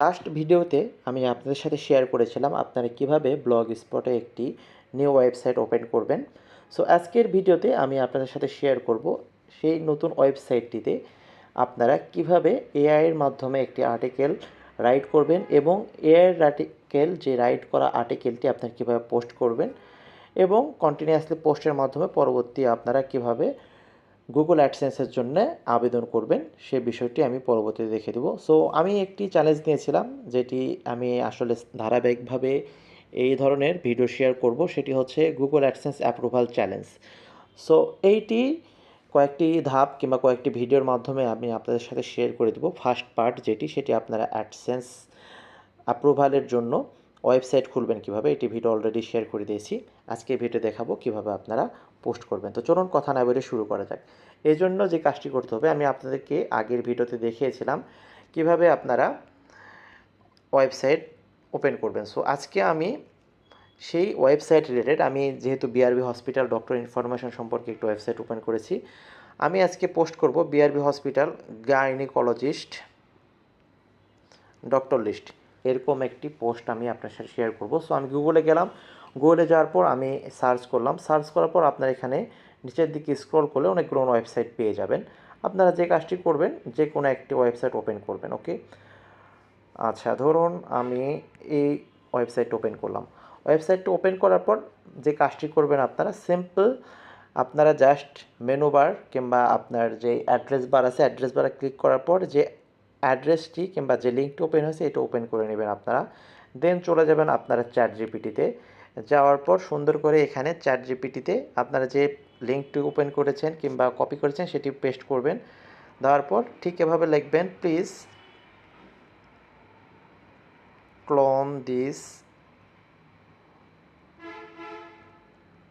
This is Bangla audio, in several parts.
লাস্ট ভিডিওতে আমি আপনাদের সাথে শেয়ার করেছিলাম আপনারা কীভাবে ব্লগ স্পটে একটি নিউ ওয়েবসাইট ওপেন করবেন। সো আজকের ভিডিওতে আমি আপনাদের সাথে শেয়ার করব সেই নতুন ওয়েবসাইটটিতে আপনারা কীভাবে এআইয়ের মাধ্যমে একটি আর্টিকেল রাইট করবেন এবং এআইয়ের আর্টিকেল যে রাইট করা আর্টিকেলটি আপনারা কীভাবে পোস্ট করবেন এবং কন্টিনিউয়াসলি পোস্টের মাধ্যমে পরবর্তী আপনারা কীভাবে গুগল অ্যাডসেন্সের জন্য আবেদন করবেন। সে বিষয়টি আমি পরবর্তীতে দেখে দেবো। সো আমি একটি চ্যালেঞ্জ নিয়েছিলাম, যেটি আমি আসলে ধারাবাহিকভাবে এই ধরনের ভিডিও শেয়ার করব। সেটি হচ্ছে Google AdSense approval challenge so এইটি কয়েকটি ধাপ কিংবা কয়েকটি ভিডিওর মাধ্যমে আমি আপনাদের সাথে শেয়ার করে দেবো। ফার্স্ট পার্ট যেটি, সেটি আপনারা অ্যাডসেন্স অ্যাপ্রুভালের জন্য ওয়েবসাইট খুলবেন কীভাবে, এটি ভিডিও অলরেডি শেয়ার করে দিয়েছি। আজকে ভিডিও দেখাবো কীভাবে আপনারা করবেন। তো চলুন কথা না বলে শুরু করা যাক। এই জন্য যে কাজটি করতে হবে, আমি আপনাদেরকে আগের ভিডিওতে দেখিয়েছিলাম কীভাবে আপনারা ওয়েবসাইট ওপেন করবেন। সো আজকে আমি সেই ওয়েবসাইট রিলেটেড, আমি যেহেতু বিআরবি হসপিটাল ডক্টর ইনফরমেশন সম্পর্কে একটু ওয়েবসাইট ওপেন করেছি, আমি আজকে পোস্ট করব BRB hospital gynaecologist doctor list. এরকম একটি পোস্ট আমি আপনার সাথে শেয়ার করব। সো আমি গুগলে গেলাম গুগলে যাওয়ার পর আমি সার্চ করলাম। সার্চ করার পর আপনার এখানে নিচের দিকে স্ক্রল করলে অনেকগুলো ওয়েবসাইট পেয়ে যাবেন। আপনারা যে কাজটি করবেন যে কোনো একটি ওয়েবসাইট ওপেন করবেন ওকে আচ্ছা ধরুন আমি এই ওয়েবসাইট ওপেন করলাম। ওয়েবসাইটটা ওপেন করার পর যে কাজটি করবেন আপনারা সিম্পল আপনারা জাস্ট মেনু বার কিংবা আপনার যে অ্যাড্রেস বার আছে অ্যাড্রেস বারে ক্লিক করার পর যে অ্যাড্রেসটি কিংবা যে লিঙ্কটি ওপেন হয়েছে, এটা ওপেন করে নেবেন আপনারা। দেন চলে যাবেন আপনারা চ্যাট জিপিটিতে যাওয়ার পর সুন্দর করে এখানে চ্যাট জিপিটিতে আপনারা যে লিঙ্কটি ওপেন করেছেন কিংবা কপি করেছেন সেটি পেস্ট করবেন। দেওয়ার পর ঠিক এভাবে লিখবেন, please clone this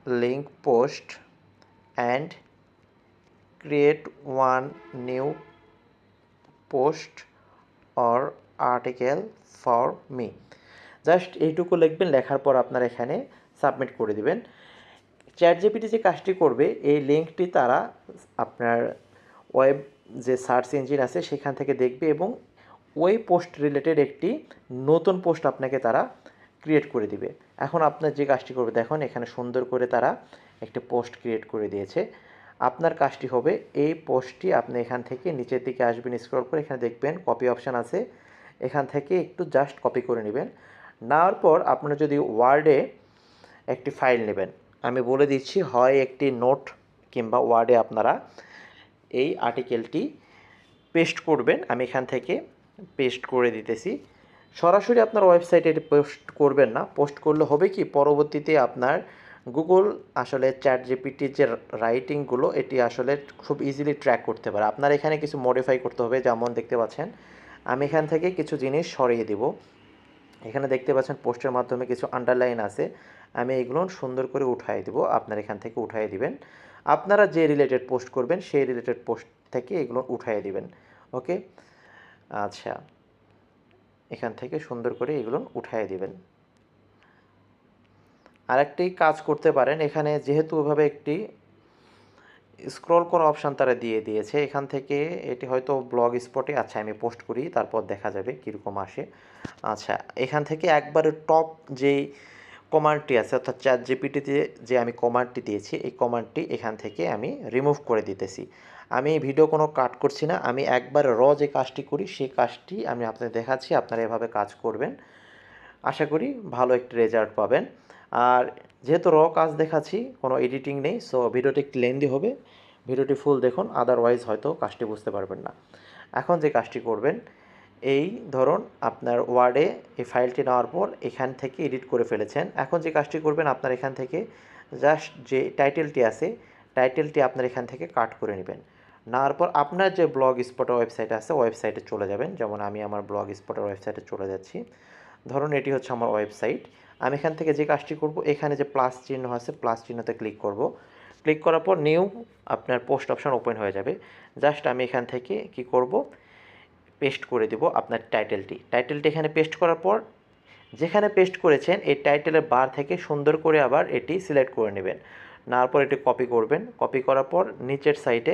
link post and create one new post or article for me just এইটুকু লিখবেন, লেখার পর আপনার এখানে সাবমিট করে দিবেন। চ্যাট জিপিটি যে কাজটি করবে, এই লিঙ্কটি তারা আপনার ওয়েব যে সার্চ ইঞ্জিন আছে, সেখান থেকে দেখবে এবং ওই পোস্ট রিলেটেড একটি নতুন পোস্ট আপনাকে তারা ক্রিয়েট করে দিবে। এখন আপনার যে কাজটি করবে, দেখুন এখানে সুন্দর করে তারা একটি পোস্ট ক্রিয়েট করে দিয়েছে। আপনার কাজটি হবে এই পোস্টটি আপনি এখান থেকে নিচের দিকে আসবেন, স্ক্রল করে এখানে দেখবেন, কপি অপশান আছে। এখান থেকে একটু জাস্ট কপি করে নেবেন। নেওয়ার পর আপনারা যদি ওয়ার্ডে একটি ফাইল নেবেন, আমি বলে দিচ্ছি হয় একটি নোট কিংবা ওয়ার্ডে আপনারা এই আর্টিকেলটি পেস্ট করবেন। আমি এখান থেকে পেস্ট করে দিতেছি। সরাসরি আপনার ওয়েবসাইটে এটি পোস্ট করবেন না। পোস্ট করলে হবে কি? পরবর্তীতে আপনার গুগল আসলে চ্যাট জিপিটির যে রাইটিংগুলো এটি আসলে খুব ইজিলি ট্র্যাক করতে পারে। আপনার এখানে কিছু মডিফাই করতে হবে, যেমন দেখতে পাচ্ছেন, আমি এখান থেকে কিছু জিনিস সরিয়ে দিব। এখানে দেখতে পাচ্ছেন পোস্টের মাধ্যমে কিছু আন্ডারলাইন আছে। আমি এগুলো সুন্দর করে উঠাই দিব, আপনার এখান থেকে উঠাই দিবেন। আপনারা যে রিলেটেড পোস্ট করবেন, সেই রিলেটেড পোস্ট থেকে এগুলো উঠাই দিবেন ওকে আচ্ছা এখান থেকে সুন্দর করে এগুলো উঠাই দিবেন। আরেকটি কাজ করতে পারেন, এখানে যেহেতু ওভাবে একটি স্ক্রল করা অপশান তারা দিয়ে দিয়েছে। এখান থেকে এটি হয়তো ব্লগ স্পটে আচ্ছা আমি পোস্ট করি, তারপর দেখা যাবে কীরকম আসে। আচ্ছা এখান থেকে একবারে টপ যেই কমান্ডটি আছে, অর্থাৎ চ্যাট জিপিটিতে যে আমি কমান্ডটি দিয়েছি, এই কমান্ডটি এখান থেকে আমি রিমুভ করে দিতেছি। আমি ভিডিও কোনো কাট করছি না, আমি একবার র যে কাজটি করি, সেই কাজটি আমি আপনাদের দেখাচ্ছি, আপনারা এভাবে কাজ করবেন। আশা করি ভালো একটি রেজাল্ট পাবেন। আর যেহেতু র কাজ দেখাচ্ছি, কোনো এডিটিং নেই সো ভিডিওটি একটু লেন্দি হবে। ভিডিওটি ফুল দেখুন আদারওয়াইজ হয়তো কাজটি বুঝতে পারবেন না। এখন যে কাজটি করবেন, এই ধরুন আপনার ওয়ার্ডে এই ফাইলটি নেওয়ার পর এখান থেকে এডিট করে ফেলেছেন। এখন যে কাজটি করবেন, আপনার এখান থেকে জাস্ট যে টাইটেলটি আছে টাইটেলটি আপনার এখান থেকে কাট করে নেবেন। নেওয়ার পর আপনার যে ব্লগ স্পটের ওয়েবসাইট আছে ওয়েবসাইটে চলে যাবেন। যেমন আমি আমার ব্লগ স্পটের ওয়েবসাইটে চলে যাচ্ছি। ধরুন এটি হচ্ছে আমার ওয়েবসাইট আমি এখান থেকে যে কাজটি করব, এখানে যে প্লাস চিহ্ন আছে, প্লাস চিহ্নতে ক্লিক করব। ক্লিক করার পর নিউ আপনার পোস্ট অপশান ওপেন হয়ে যাবে। জাস্ট আমি এখান থেকে কি করব, পেস্ট করে দেব আপনার টাইটেলটি। টাইটেলটি এখানে পেস্ট করার পর, যেখানে পেস্ট করেছেন, এই টাইটেলের বার থেকে সুন্দর করে আবার এটি সিলেক্ট করে নেবেন। নেওয়ার পর এটি কপি করবেন। কপি করার পর নিচের সাইডে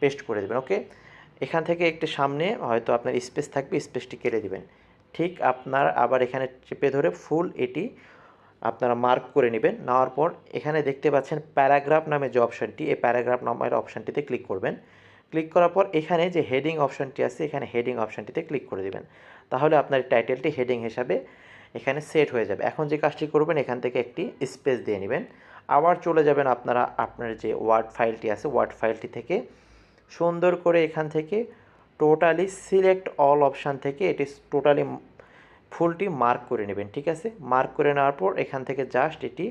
পেস্ট করে দেবেন, ওকে? এখান থেকে একটি সামনে হয়তো আপনার স্পেস থাকবে, স্পেসটি কেটে দেবেন। ঠিক আপনার আবার এখানে চেপে ধরে ফুল এটি আপনারা মার্ক করে নেবেন। নেওয়ার পর এখানে দেখতে পাচ্ছেন প্যারাগ্রাফ নামে যে অপশানটি এই প্যারাগ্রাফ নামের অপশানটিতে ক্লিক করবেন। ক্লিক করার পর এখানে যে হেডিং অপশানটি আছে, এখানে হেডিং অপশানটিতে ক্লিক করে দেবেন। তাহলে আপনার টাইটেলটি হেডিং হিসাবে এখানে সেট হয়ে যাবে। এখন যে কাজটি করবেন, এখান থেকে একটি স্পেস দিয়ে নেবেন। আবার চলে যাবেন আপনারা, আপনার যে ওয়ার্ড ফাইলটি আছে ওয়ার্ড ফাইলটি থেকে সুন্দর করে এখান থেকে টোটালি সিলেক্ট অল অপশান থেকে এটি টোটালি ফুলটি মার্ক করে নেবেন, ঠিক আছে? মার্ক করে নেওয়ার পর এখান থেকে জাস্ট এটি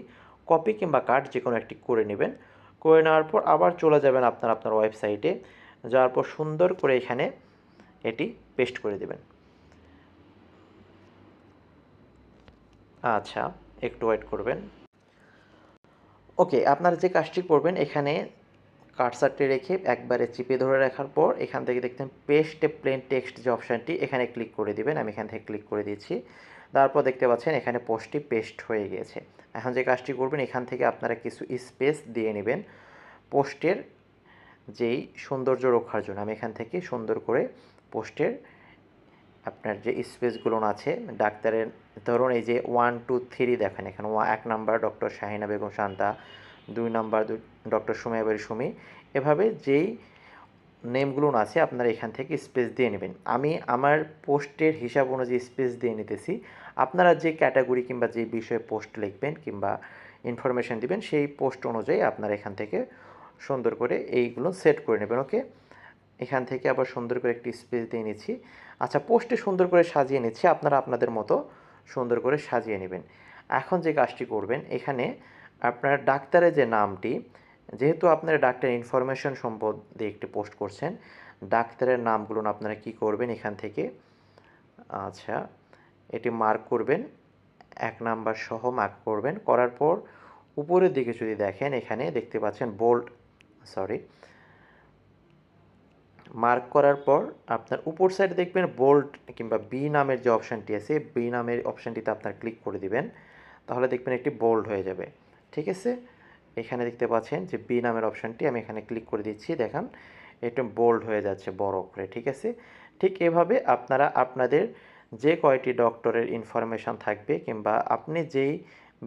কপি কিংবা কাট যে কোনো একটি করে নেবেন। করে নেওয়ার পর আবার চলে যাবেন আপনার আপনার ওয়েবসাইটে যাওয়ার পর সুন্দর করে এখানে এটি পেস্ট করে দেবেন। আচ্ছা একটু ওয়েট করবেন। ওকে আপনারা যে কাজটি করবেন, এখানে কার্সারটি রেখে একবারে চিপে ধরে রাখার পর এখান থেকে দেখতেন পেস্টে প্লেন টেক্সট যে অপশানটি, এখানে ক্লিক করে দিবেন। আমি এখান থেকে ক্লিক করে দিয়েছি। তারপর দেখতে পাচ্ছেন এখানে পোস্টটি পেস্ট হয়ে গিয়েছে। এখন যে কাজটি করবেন, এখান থেকে আপনারা কিছু স্পেস দিয়ে নেবেন পোস্টের যেই সৌন্দর্য রক্ষার জন্য। আমি এখান থেকে সুন্দর করে পোস্টের আপনার যে স্পেসগুলো আছে, ডাক্তারের ধরুন এই যে ওয়ান, টু, থ্রি দেখেন। এখানে এক নাম্বার ডক্টর শাহিনা বেগম শান্তা দুই নাম্বার দুই ডক্টর সুমাইবাড়ি সুমি, এভাবে যেই নেমগুলো আছে আপনারা এখান থেকে স্পেস দিয়ে নেবেন। আমি আমার পোস্টের হিসাব অনুযায়ী স্পেস দিয়ে নিতেছি। আপনারা যে ক্যাটাগরি কিংবা যে বিষয়ে পোস্ট লিখবেন কিংবা ইনফরমেশান দিবেন, সেই পোস্ট অনুযায়ী আপনারা এখান থেকে সুন্দর করে এইগুলো সেট করে নেবেন, ওকে? এখান থেকে আবার সুন্দর করে একটি স্পেস দিয়ে নিচ্ছি। আচ্ছা পোস্টে সুন্দর করে সাজিয়ে নিচ্ছি, আপনারা আপনাদের মতো সুন্দর করে সাজিয়ে নেবেন। এখন যে কাজটি করবেন, এখানে আপনার ডাক্তারের যে নামটি, যেহেতু আপনারা ডাক্তার ইনফরমেশন সম্বন্ধে একটি পোস্ট করছেন, ডাক্তারের নামগুলো আপনারা কি করবেন এখান থেকে? আচ্ছা এটি মার্ক করবেন, এক নাম্বার সহ মার্ক করবেন, করার পর উপরের দিকে যদি দেখেন, এখানে দেখতে পাচ্ছেন বোল্ড সরি মার্ক করার পর আপনার উপর সাইডে দেখবেন বোল্ড কিংবা বি নামের যে অপশানটি আছে বি নামের অপশানটিতে আপনার ক্লিক করে দিবেন, তাহলে দেখবেন একটি বোল্ড হয়ে যাবে। ঠিক আছে? এখানে দেখতে পাচ্ছেন যে বি নামের অপশানটি আমি এখানে ক্লিক করে দিচ্ছি, দেখান। একটু বোল্ড হয়ে যাচ্ছে, বড় করে ঠিক আছে? ঠিক এভাবে আপনারা আপনাদের যে কয়টি ডক্টরের ইনফরমেশান থাকবে কিংবা আপনি যেই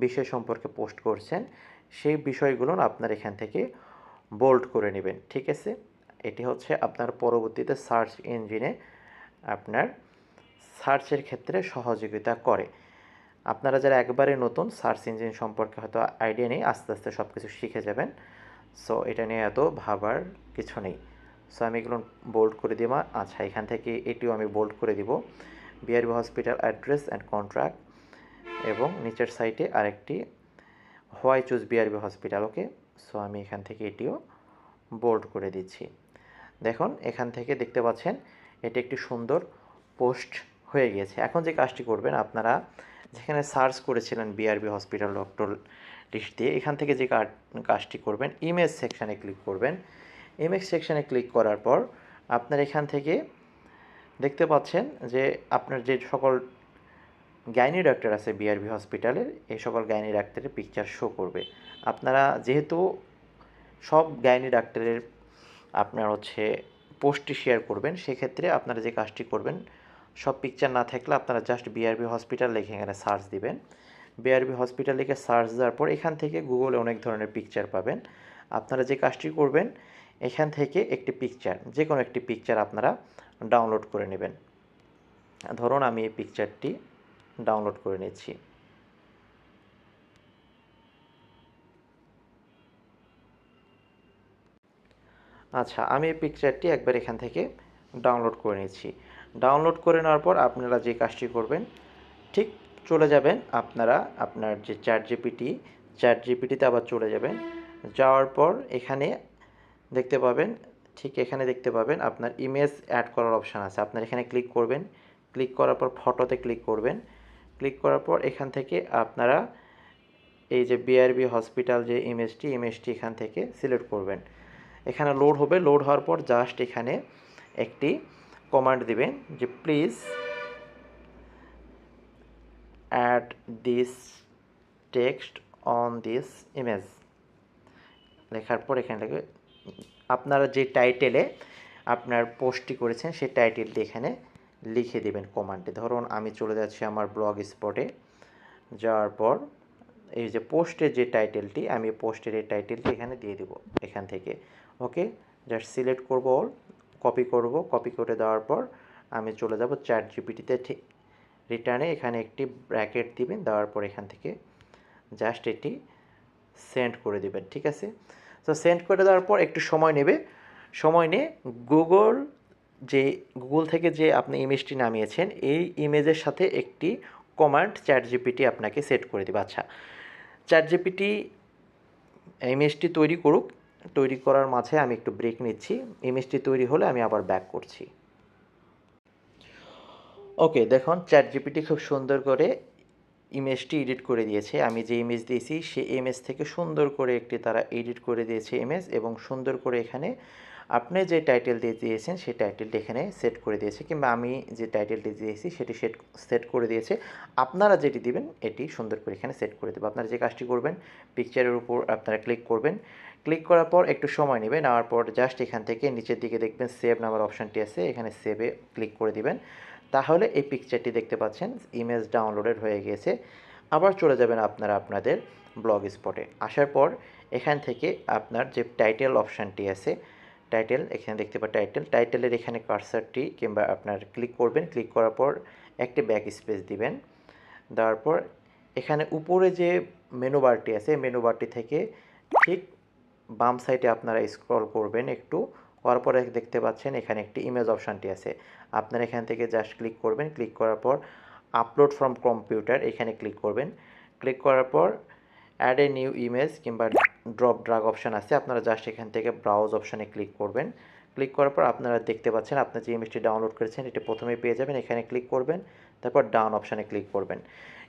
বিষয় সম্পর্কে পোস্ট করছেন, সেই বিষয়গুলো আপনার এখান থেকে বোল্ড করে নেবেন, ঠিক আছে? এটি হচ্ছে আপনার পরবর্তীতে সার্চ ইঞ্জিনে আপনার সার্চের ক্ষেত্রে সহযোগিতা করে। আপনারা যারা একবারে নতুন সার্চ ইঞ্জিন সম্পর্কে হয়তো আইডিয়া নেই, আস্তে আস্তে সব কিছু শিখে যাবেন। সো এটা নিয়ে এত ভাবার কিছু নেই। সো আমি এগুলো বোল্ড করে দিব। আচ্ছা এখান থেকে এটিও আমি বোল্ড করে দিব। BRB hospital address and contract এবং নিচের সাইটে আরেকটি। Why choose BRB hospital okay so আমি এখান থেকে এটিও বোল্ড করে দিচ্ছি। দেখুন, এখান থেকে দেখতে পাচ্ছেন, এটি একটি সুন্দর পোস্ট হয়ে গিয়েছে। এখন যে কাজটি করবেন, আপনারা যেখানে সার্চ করেছিলেন বিআরবি হসপিটাল ডক্টর লিস্ট দিয়ে, এখান থেকে যে কাজটি করবেন ইমেজ সেকশানে ক্লিক করবেন। ইমেজ সেকশানে ক্লিক করার পর আপনার এখান থেকে দেখতে পাচ্ছেন যে আপনার যে সকল গাইনি ডাক্তার আছে বিআরবি হসপিটালের এই সকল গাইনি ডাক্তারের পিকচার শো করবে। আপনারা যেহেতু সব গাইনি ডাক্তারের আপনার হচ্ছে পোস্টটি শেয়ার করবেন, সেক্ষেত্রে আপনারা যে কাজটি করবেন সব পিকচার না থাকলে আপনারা জাস্ট বিআরবি হসপিটাল লিখে এখানে সার্চ দিবেন। বিআরবি হসপিটাল লিখে সার্চ দেওয়ার পর এখান থেকে গুগলে অনেক ধরনের পিকচার পাবেন। আপনারা যে কাজটি করবেন, এখান থেকে একটি পিকচার যে কোনো একটি পিকচার আপনারা ডাউনলোড করে নেবেন। ধরুন আমি এই পিকচারটি ডাউনলোড করে নিচ্ছি। আচ্ছা আমি এই পিকচারটি একবার এখান থেকে ডাউনলোড করে নিচ্ছি। ডাউনলোড করে নেওয়ার পর আপনারা যে কাজটি করবেন, ঠিক চলে যাবেন আপনারা, আপনার যে চ্যাট জিপিটি চ্যাট জিপিটিতে আবার চলে যাবেন। যাওয়ার পর এখানে দেখতে পাবেন, ঠিক এখানে দেখতে পাবেন আপনার ইমেজ অ্যাড করার অপশান আছে। আপনার এখানে ক্লিক করবেন। ক্লিক করার পর ফটোতে ক্লিক করবেন। ক্লিক করার পর এখান থেকে আপনারা এই যে বিআরবি হসপিটাল যে ইমেজটি ইমেজটি এখান থেকে সিলেক্ট করবেন। এখানে লোড হবে। লোড হওয়ার পর জাস্ট এখানে একটি কমান্ড দিবেন যে please add this text on this image লেখার পর এখানে লিখে আপনারা যে টাইটেলে আপনার পোস্টটি করেছেন, সেই টাইটেলটি এখানে লিখে দেবেন কমান্ডে ধরুন আমি চলে যাচ্ছি আমার ব্লগ স্পটে যাওয়ার পর এই যে পোস্টের যে টাইটেলটি আমি পোস্টের এই টাইটেলটি এখানে দিয়ে দেবো এখান থেকে। ওকে জাস্ট সিলেক্ট করব অল কপি করব কপি করে দেওয়ার পর আমি চলে যাব চ্যাট জিপিটিতে ঠিক রিটার্নে এখানে একটি ব্র্যাকেট দিবেন, দেওয়ার পর এখান থেকে জাস্ট এটি সেন্ড করে দেবেন, ঠিক আছে? তো সেন্ড করে দেওয়ার পর একটু সময় নেবে, সময় নিয়ে গুগল যে, গুগল থেকে যে আপনি ইমেজটি নামিয়েছেন, এই ইমেজের সাথে একটি কমান্ড চ্যাট জিপিটি আপনাকে সেট করে দেবে। আচ্ছা চ্যাট জিপিটি ইমেজটি তৈরি করুক তৈরি করার মাঝে আমি একটু ব্রেক নিচ্ছি। ইমেজটি তৈরি হলে আমি আবার ব্যাক করছি। ওকে দেখুন চ্যাট জিপিটি খুব সুন্দর করে ইমেজটি এডিট করে দিয়েছে। আমি যে ইমেজ দিয়েছি, সেই ইমেজ থেকে সুন্দর করে একটি তারা এডিট করে দিয়েছে ইমেজ এবং সুন্দর করে এখানে আপনি যে টাইটেল দিয়ে দিয়েছেন, সেই টাইটেলটি এখানে সেট করে দিয়েছে কিংবা আমি যে টাইটেলটি দিয়েছি, সেটি সেট সেট করে দিয়েছে। আপনারা যেটি দিবেন, এটি সুন্দর করে এখানে সেট করে দেবো। আপনারা যে কাজটি করবেন পিকচারের উপর আপনারা ক্লিক করবেন। ক্লিক করার পর একটু সময় নেবে নেওয়ার পর জাস্ট এখান থেকে নিচের দিকে দেখবেন সেভ নাম্বার অপশানটি আছে, এখানে সেভে ক্লিক করে দিবেন। তাহলে এই পিকচারটি দেখতে পাচ্ছেন ইমেজ ডাউনলোডেড হয়ে গিয়েছে। আবার চলে যাবেন আপনারা আপনাদের ব্লগ স্পটে আসার পর এখান থেকে আপনার যে টাইটেল অপশানটি আছে টাইটেল এখানে দেখতে পাবেন টাইটেল টাইটেলের এখানে কার্সারটি কিংবা আপনার ক্লিক করবেন। ক্লিক করার পর একটি ব্যাক স্পেস দিবেন। দেওয়ার পর এখানে উপরে যে মেনু বারটি আছে মেনু বারটি থেকে ঠিক বাম সাইডে আপনারা স্ক্রল করবেন একটু। করার পরে দেখতে পাচ্ছেন এখানে একটি ইমেজ অপশানটি আছে। আপনারা এখান থেকে জাস্ট ক্লিক করবেন। ক্লিক করার পর আপলোড ফ্রম কম্পিউটার এখানে ক্লিক করবেন। ক্লিক করার পর অ্যাড এ নিউ ইমেজ কিংবা ড্রপ ড্রাগ অপশান আছে, আপনারা জাস্ট এখান থেকে ব্রাউজ অপশানে ক্লিক করবেন। ক্লিক করার পর আপনারা দেখতে পাচ্ছেন আপনার যে ইমেজটি ডাউনলোড করেছেন, এটি প্রথমে পেয়ে যাবেন, এখানে ক্লিক করবেন, তারপর ডাউন অপশানে ক্লিক করবেন।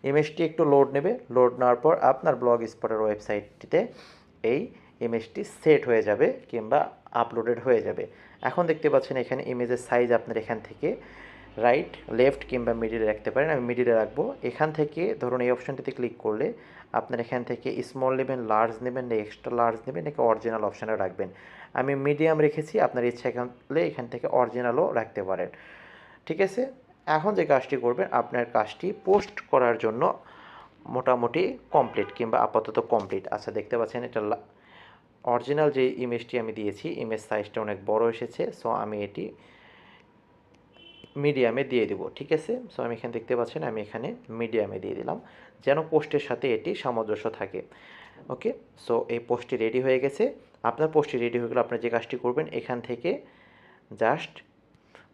ইমেজটি একটু লোড নেবে লোড নেওয়ার পর আপনার ব্লগ স্পটের ওয়েবসাইটটিতে এই ইমেজটি সেট হয়ে যাবে কিংবা আপলোডেড হয়ে যাবে। এখন দেখতে পাচ্ছেন, এখানে ইমেজের সাইজ আপনার এখান থেকে রাইট লেফট কিংবা মিডিলে রাখতে পারেন। আমি মিডিলে রাখব। এখান থেকে ধরুন এই অপশানটিতে ক্লিক করলে আপনার এখান থেকে স্মল নেবেন লার্জ নেবেন, না এক্সট্রা লার্জ নেবেন, নাকি অরিজিনাল অপশানে রাখবেন? আমি মিডিয়াম রেখেছি, আপনার ইচ্ছা করলে এখান থেকে অরিজিনালও রাখতে পারেন। ঠিক আছে? এখন যে কাজটি করবেন, আপনার কাজটি পোস্ট করার জন্য মোটামুটি কমপ্লিট কিংবা আপাতত কমপ্লিট আচ্ছা দেখতে পাচ্ছেন এটা অরিজিনাল যে ইমেজটি আমি দিয়েছি ইমেজ সাইজটা অনেক বড় এসেছে সো আমি এটি মিডিয়ামে দিয়ে দিব, ঠিক আছে? সো আমি এখানে দেখতে পাচ্ছেন, আমি এখানে মিডিয়ামে দিয়ে দিলাম। যেন পোস্টের সাথে এটি সামঞ্জস্য থাকে। ওকে সো এই পোস্টটি রেডি হয়ে গেছে। আপনার পোস্টটি রেডি হয়ে গেলে আপনি যে কাজটি করবেন, এখান থেকে জাস্ট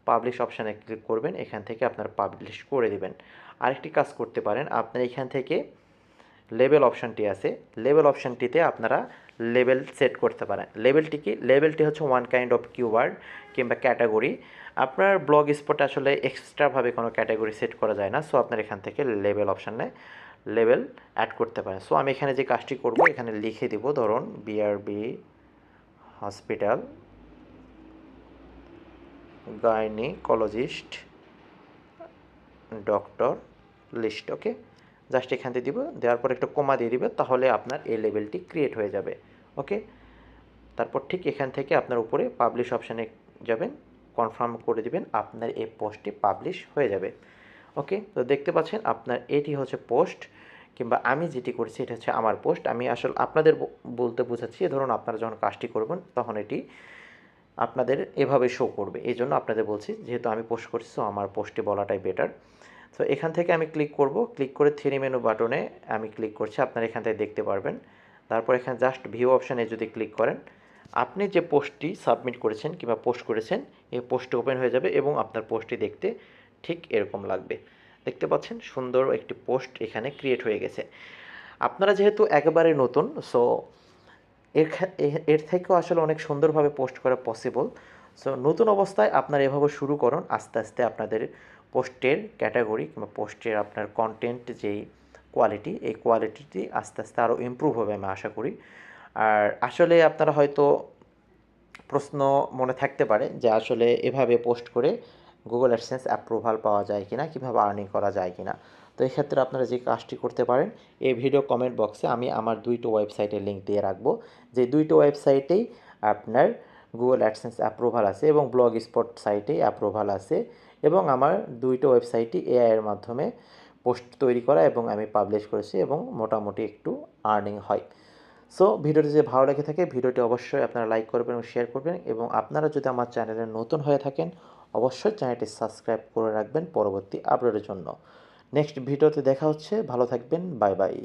পাবলিশ অপশানে ক্লিক করবেন। এখান থেকে আপনার পাবলিশ করে দেবেন। আরেকটি কাজ করতে পারেন। আপনার এখান থেকে লেবেল অপশানটি আছে। লেবেল অপশানটিতে আপনারা লেবেল সেট করতে পারেন। লেবেলটি কি? লেবেলটি হচ্ছে ওয়ান কাইন্ড অফ কিওয়ার্ড কিংবা ক্যাটাগরি। আপনার ব্লগ স্পটে আসলে এক্সট্রাভাবে কোনো ক্যাটাগরি সেট করা যায় না। সো আপনার এখান থেকে লেবেল অপশানে লেবেল অ্যাড করতে পারেন। সো আমি এখানে যে কাজটি করব, এখানে লিখে দিব, ধরুন BRB hospital gynaecologist doctor list okay just এখান থেকে দিব, দেওয়ার পর একটা কমা দিয়ে দিবে, তাহলে আপনার এই লেভেলটি ক্রিয়েট হয়ে যাবে ওকে তারপর ঠিক এখান থেকে আপনার উপরে পাবলিশ অপশানে যাবেন কনফার্ম করে দিবেন আপনার এই পোস্টটি পাবলিশ হয়ে যাবে ওকে তো দেখতে পাচ্ছেন আপনার এটি হচ্ছে পোস্ট, কিংবা আমি যেটি করছি এটা হচ্ছে আমার পোস্ট। আমি আসলে আপনাদের বলতে বোঝাচ্ছি, ধরুন আপনারা যখন কাজটি করবেন, তখন এটি আপনাদের এভাবে শো করবে। এই জন্য আপনাদের বলছি, যেহেতু আমি পোস্ট করছি সো আমার পোস্টটি বলাটাই বেটার সো এখান থেকে আমি ক্লিক করব। ক্লিক করে থ্রি মেনু বাটনে আমি ক্লিক করছি। আপনারা এখান থেকে দেখতে পারবেন। তারপর এখানে জাস্ট ভিউ অপশানে যদি ক্লিক করেন, আপনি যে পোস্টটি সাবমিট করেছেন কিংবা পোস্ট করেছেন, এই পোস্টটি ওপেন হয়ে যাবে এবং আপনার পোস্টটি দেখতে ঠিক এরকম লাগবে। দেখতে পাচ্ছেন? সুন্দর একটি পোস্ট এখানে ক্রিয়েট হয়ে গেছে। আপনারা যেহেতু একেবারে নতুন সো এর এর থেকেও আসলে অনেক সুন্দরভাবে পোস্ট করা পসিবল সো নতুন অবস্থায় আপনারা এভাবে শুরু করুন। আস্তে আস্তে আপনাদের পোস্টের ক্যাটাগরি কিংবা পোস্টের আপনার কন্টেন্ট যেই কোয়ালিটি এই কোয়ালিটিটি আস্তে আস্তে আরও ইম্প্রুভ হবে আমি আশা করি। আর আসলে আপনারা হয়তো প্রশ্ন মনে থাকতে পারে যে আসলে এভাবে পোস্ট করে গুগল অ্যাডসেন্স অ্যাপ্রুভাল পাওয়া যায় কি না কীভাবে আর্নিং করা যায় কি না তো এই ক্ষেত্রে আপনারা যে কাজটি করতে পারেন, এই ভিডিও কমেন্ট বক্সে আমি আমার দুইটো ওয়েবসাইটের লিঙ্ক দিয়ে রাখব। যে দুইটো ওয়েবসাইটেই আপনার গুগল অ্যাডসেন্স অ্যাপ্রুভাল আছে এবং ব্লগ স্পট সাইটে অ্যাপ্রুভাল আছে। এবং আমার দুইটা ওয়েবসাইটই এআই এর মাধ্যমে পোস্ট তৈরি করা এবং আমি পাবলিশ করেছি এবং মোটামুটি একটু আর্নিং হয়। সো ভিডিওটি যদি ভালো লেগে থাকে, ভিডিওটি অবশ্যই আপনারা লাইক করবেন এবং শেয়ার করবেন এবং আপনারা যদি আমার চ্যানেলে নতুন হয়ে থাকেন, অবশ্যই চ্যানেলটি সাবস্ক্রাইব করে রাখবেন পরবর্তী আপডেটের জন্য। নেক্সট ভিডিওতে দেখা হচ্ছে, ভালো থাকবেন বাই বাই